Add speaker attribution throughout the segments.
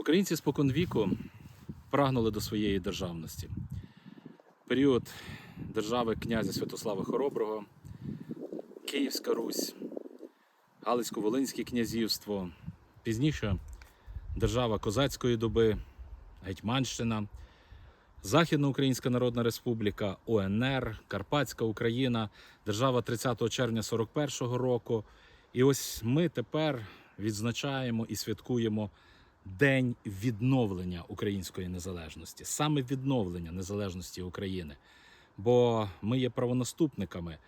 Speaker 1: Українці споконвіку прагнули до своєї державності. Період держави князя Святослава Хороброго, Київська Русь, Галицько-Волинське князівство, пізніше держава Козацької доби, Гетьманщина, Західноукраїнська Народна Республіка, УНР, Карпатська Україна, держава 30 червня 41-го року. І ось ми тепер відзначаємо і святкуємо День відновлення української незалежності, саме відновлення незалежності України. Бо ми є правонаступниками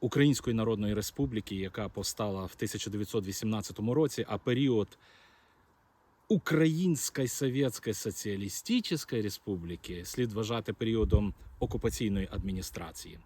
Speaker 1: Української Народної Республіки, яка повстала в 1918 році, а період Української Совєтської Соціалістичної Республіки слід вважати періодом окупаційної адміністрації.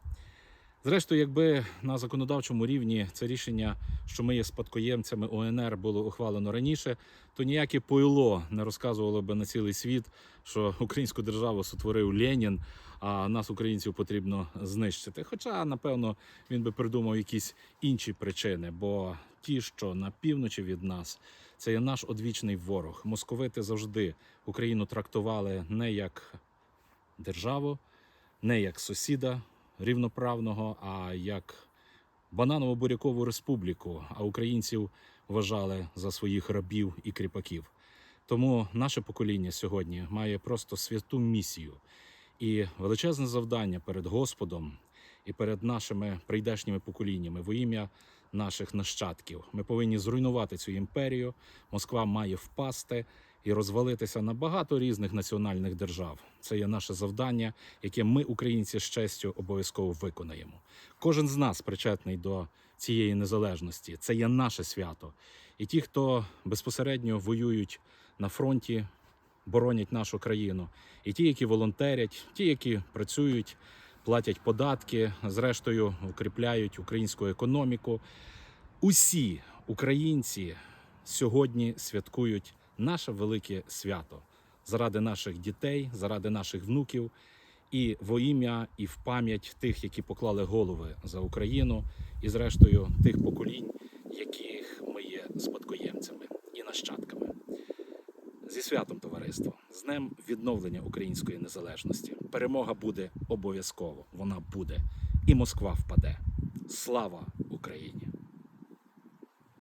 Speaker 1: Зрештою, якби на законодавчому рівні це рішення, що ми є спадкоємцями ОНР, було ухвалено раніше, то ніяке пойло не розказувало би на цілий світ, що українську державу сотворив Ленін, а нас, українців, потрібно знищити. Хоча, напевно, він би придумав якісь інші причини, бо ті, що на півночі від нас, це є наш одвічний ворог. Московити завжди Україну трактували не як державу, не як сусіда рівноправного, а як бананово-бурякову республіку, а українців вважали за своїх рабів і кріпаків. Тому наше покоління сьогодні має просто святу місію і величезне завдання перед Господом і перед нашими прийдешніми поколіннями во ім'я наших нащадків. Ми повинні зруйнувати цю імперію. Москва має впасти і розвалитися на багато різних національних держав. Це є наше завдання, яке ми, українці, з честю обов'язково виконаємо. Кожен з нас причетний до цієї незалежності. Це є наше свято. І ті, хто безпосередньо воюють на фронті, боронять нашу країну, і ті, які волонтерять, ті, які працюють, платять податки, зрештою укріпляють українську економіку. Усі українці сьогодні святкують наше велике свято заради наших дітей, заради наших внуків, і во ім'я і в пам'ять тих, які поклали голови за Україну, і зрештою тих поколінь, яких ми є спадкоємцями і нащадками. Зі святом товариство, з днем відновлення української незалежності. Перемога буде обов'язково. Вона буде, і Москва впаде. Слава Україні!